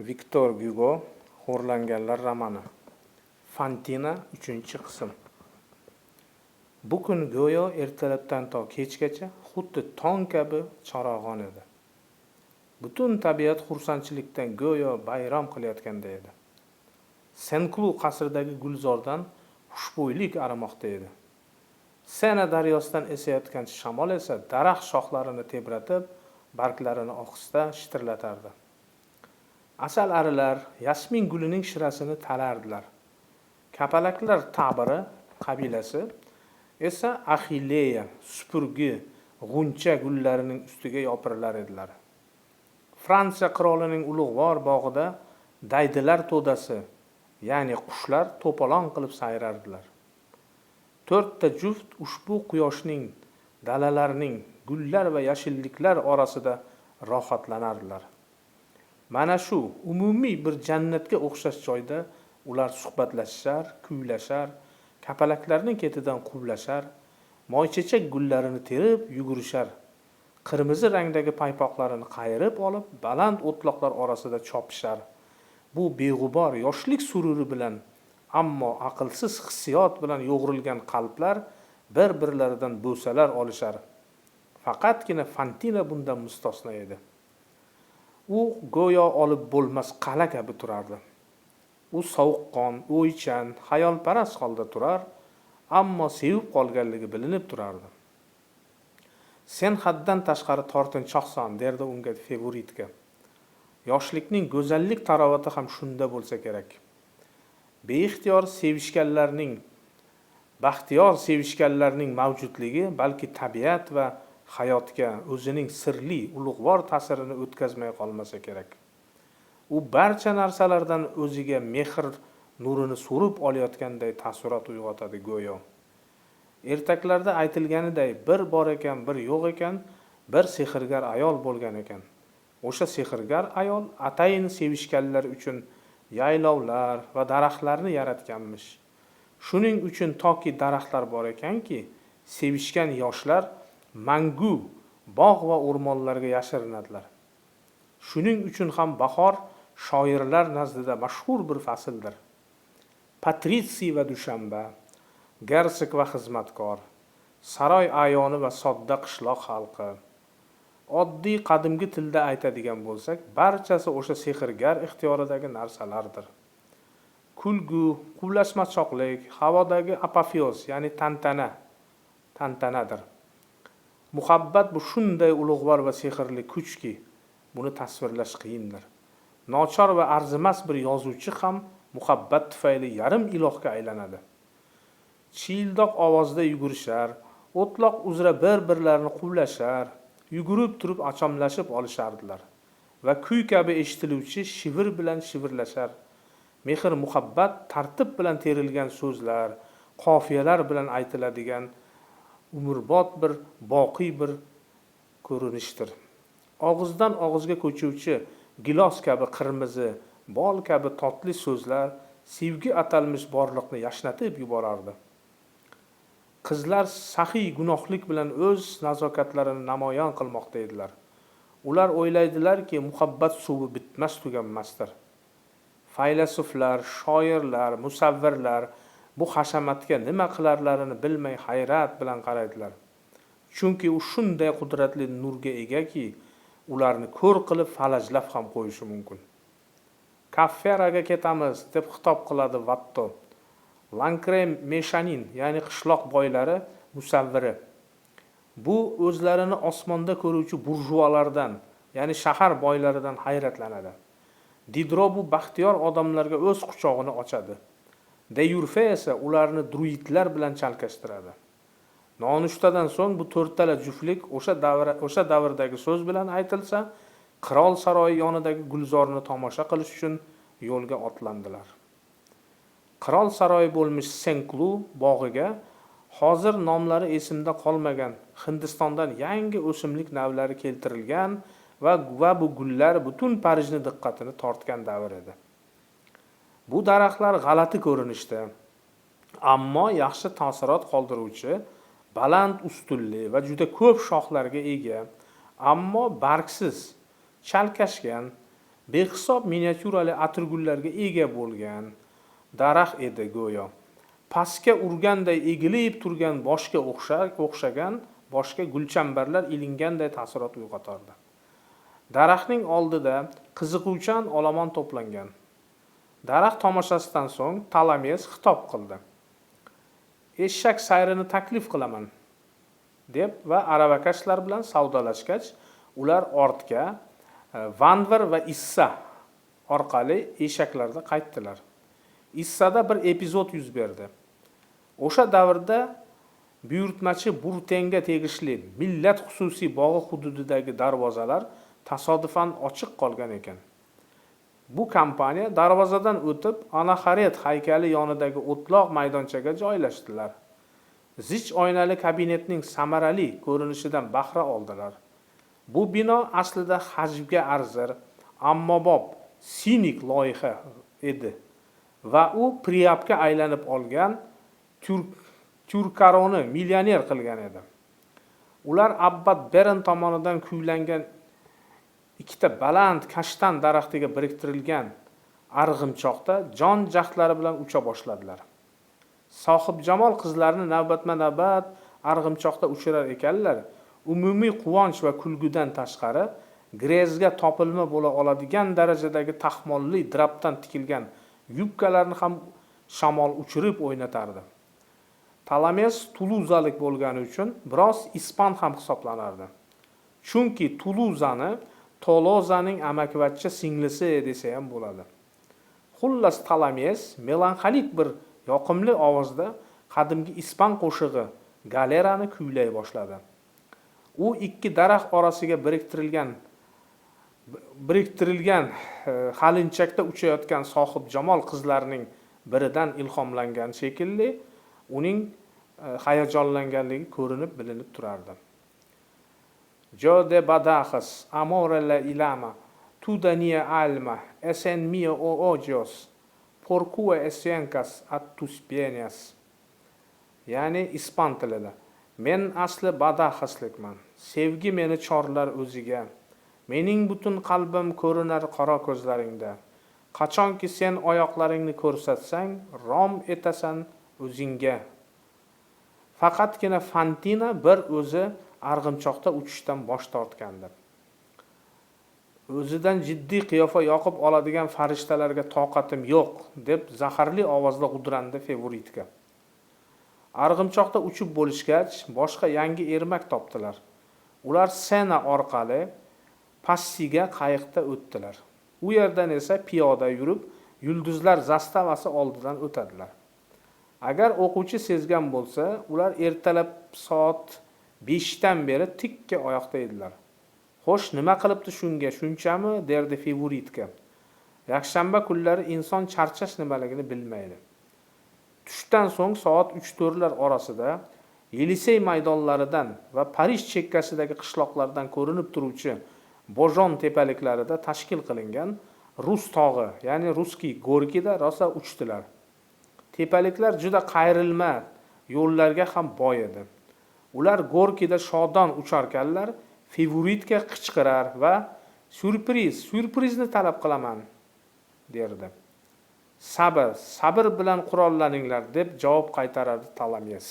Viktor Gyugo Xo'rlanganlar romani Fantina uchinchi qism Bu kun go'yo ertalabdan to kechgacha xuddi tong kabi charog'on edi. Butun tabiat xursandchilikdan go'yo bayram qilayotganday edi. Senklu qasridagi gulzordan xushbo'ylik arimoqda edi. Sena daryosidan esayotgan shamol esa daraxt shoxlarini tebratib, barglarini ohista shitirlatardi. Asal arilar yasmin gulining shirasini talardilar. Kapalaklar ta'biri qabilasi esa axileya supurgi, g'uncha gullarining ustiga yopirilar edilar. Fransiya qirolining ulug'vor bog'ida daydilar to'dasi, ya'ni qushlar to'polon qilib sayrardilar. To'rtta juft ushbu quyoshning, dalalarning, gullar va yashilliklar orasida rohatlanardilar. Mana shu umumiy bir jannatga o'xshash joyda ular suhbatlashishar, kuylashar, kapalaklarning ketidan quvlashar, moychechak gullarini terib yugurishar. Qirmizi rangdagi paypoqlarini qayirib olib, baland o'tloqlar orasida chopishar. Bu beg'ubor yoshlik sururi bilan, ammo aqlsiz hissiyot bilan yo'g'rilgan qalblar bir-birlaridan bo'salar olishar. Faqatgina Fantina bundan mustasno edi. U go'yo olib bo'lmas qala kabi turardi. U sovuqqon, o'ychan, xayolparast holda turar, ammo sevib qolganligi bilinib turardi. Sen haddan tashqari tortinchoqsan, derdi unga favoritka. Yoshlikning go'zallik tarovati ham shunda bo'lsa kerak. Beixtiyor sevishganlarning, baxtiyor sevishganlarning mavjudligi balki tabiat va hayotga o'zining sirli, ulug'vor ta'sirini o'tkazmay qolmasa kerak. U barcha narsalardan o'ziga mehr nurini so'rib olayotganday taassurot uyg'otadi go'yo. Ertaklarda aytilganiday bir bor ekan, bir yo'q ekan, bir sehrgar ayol bo'lgan ekan. O'sha sehrgar ayol atayin sevishganlar uchun yaylovlar va daraxtlarni yaratganmish. Shuning uchun toki daraxtlar bor ekanki, sevishgan yoshlar mangu bog' va o'rmonlarga yashirinadilar. Shuning uchun ham bahor shoirlar nazdida mashhur bir fasldir. patritsiy va dushanba, gersik va xizmatkor, saroy ayoni va sodda qishloq xalqi. Oddiy qadimgi tilda aytadigan bo'lsak, barchasi o'sha sehrgar ixtiyoridagi narsalardir. Kulgu, quvlashmachoqlik, havodagi apofeoz, ya'ni tantana, tantanadir. Muhabbat bu shunday ulug'vor va sehrli kuchki, buni tasvirlash qiyindir. Nochor va arzimas bir yozuvchi ham muhabbat tufayli yarim ilohga aylanadi. Chiyildoq ovozda yugurishar, o'tloq uzra bir-birlarini quvlashar, yugurib turib achomlashib olishardilar va kuy kabi eshitiluvchi shivir bilan shivirlashar. Mehr muhabbat tartib bilan terilgan so'zlar, qofiyalar bilan aytiladigan umrbod bir boqiy bir ko'rinishdir. Og'izdan og'izga ko'chuvchi gilos kabi qirmizi, bol kabi totli so'zlar sevgi atalmish borliqni yashnatib yuborardi. Qizlar saxiy gunohlik bilan o'z nazokatlarini namoyon qilmoqda edilar. Ular o'ylaydilarki, muhabbat suvi bitmas tuganmasdir. Faylasuflar, shoirlar, musavvirlar bu hashamatga nima qilarlarini bilmay hayrat bilan qaraydilar. Chunki u shunday qudratli nurga egaki, ularni ko'r qilib falajlab ham qo'yishi mumkin. Kafferaga ketamiz deb xitob qiladi Vatto. lankre Meshanin, ya'ni qishloq boylari musavviri. Bu o'zlarini osmonda ko'ruvchi burjualardan, ya'ni shahar boylaridan hayratlanadi. Didro bu baxtiyor odamlarga o'z quchog'ini ochadi. De Yurfe esa ularni druidlar bilan chalkashtiradi. Nonushtadan so'ng bu to'rttala juftlik o'sha davr o'sha davrdagi so'z bilan aytilsa, qirol saroyi yonidagi gulzorni tomosha qilish uchun yo'lga otlandilar. Qirol saroyi bo'lmish Senklu bog'iga hozir nomlari esimda qolmagan Hindistondan yangi o'simlik navlari keltirilgan va va bu gullar butun Parijni diqqatini tortgan davr edi. Bu daraxtlar g'alati ko'rinishda, ammo yaxshi taassurot qoldiruvchi baland ustunli va juda ko'p shoxlarga ega, ammo bargsiz, chalkashgan, behisob miniatyurali atirgullarga ega bo'lgan daraxt edi go'yo. Pastga urganday egilib turgan boshga o'xshagan boshga gulchambarlar ilinganday taassurot uyg'otardi. Daraxtning oldida qiziquvchan olomon to'plangan. Daraxt tomoshasidan so'ng talames xitob qildi. Eshak sayrini taklif qilaman deb va aravakashlar bilan savdolashgach ular ortga e, vanvar va issa orqali eshaklarda qaytdilar. Issada bir epizod yuz berdi. O'sha davrda buyurtmachi burtenga tegishli millat xususiy bog'i hududidagi darvozalar tasodifan ochiq qolgan ekan. Bu kompaniya darvozadan o'tib anaxaret haykali yonidagi o'tloq maydonchaga joylashdilar. Zich oynali kabinetning samarali ko'rinishidan bahra oldilar. Bu bino aslida hajmga arzir ammobob sinik loyiha edi va u priapga aylanib olgan turk turkaroni millioner qilgan edi. Ular Abbad beren tomonidan kuylangan ikkita baland kashtan daraxtiga biriktirilgan arg'imchoqda jon jahdlari bilan ucha boshladilar. Sohibjamol qizlarni navbatma navbat arg'imchoqda uchirar ekanlar umumiy quvonch va kulgudan tashqari grezga topilma bo'la oladigan darajadagi taxmonli drapdan tikilgan yubkalarni ham shamol uchirib o'ynatardi. Talames tuluzalik bo'lgani uchun biroz ispan ham hisoblanardi. Chunki tuluzani tolozaning amakivachcha singlisi desa ham bo'ladi. Xullas talames melanxolik bir yoqimli ovozda qadimgi ispan qo'shig'i galerani kuylay boshladi. U ikki daraxt orasiga biriktirilgan biriktirilgan e, halinchakda uchayotgan sohibjamol qizlarning biridan ilhomlangan shekilli uning e, hayajonlanganligi ko'rinib bilinib turardi. Jo de badajas amore la ilama tu dania alma esen mio o ojos por cue esiencas at tus pienes ya'ni ispan tilida men asli badaxaslikman sevgi meni chorlar o'ziga. Mening butun qalbim ko'rinar qora ko'zlaringda. Qachonki sen oyoqlaringni ko'rsatsang rom etasan o'zingga. Faqatgina fantina bir o'zi arg'imchoqda uchishdan bosh tortgandi o'zidan jiddiy qiyofa yoqib oladigan farishtalarga toqatim yo'q deb zaharli ovozda g'udrandi fevoritka arg'imchoqda uchib bo'lishgach boshqa yangi ermak topdilar. Ular sena orqali passiga qayiqda o'tdilar. U yerdan esa piyoda yurib yulduzlar zastavasi oldidan o'tadilar. Agar o'quvchi sezgan bo'lsa ular ertalab soat beshdan beri tikka oyoqda edilar. Xo'sh nima qilibdi shunga? Shunchami? derdi fevuritka yakshanba kunlari inson charchash nimaligini bilmaydi. Tushdan so'ng soat uch to'rtlar orasida yelisey maydonlaridan va parij chekkasidagi qishloqlardan ko'rinib turuvchi bojon tepaliklarida tashkil qilingan rus tog'i ya'ni ruskiy gorkida rosa uchdilar. Tepaliklar juda qayrilma yo'llarga ham boy edi. Ular gorkida shodon ucharkanlar favoritga qichqirar va syurpriz syurprizni talab qilaman derdi. Sabr sabr bilan qurollaninglar deb javob qaytarardi talames.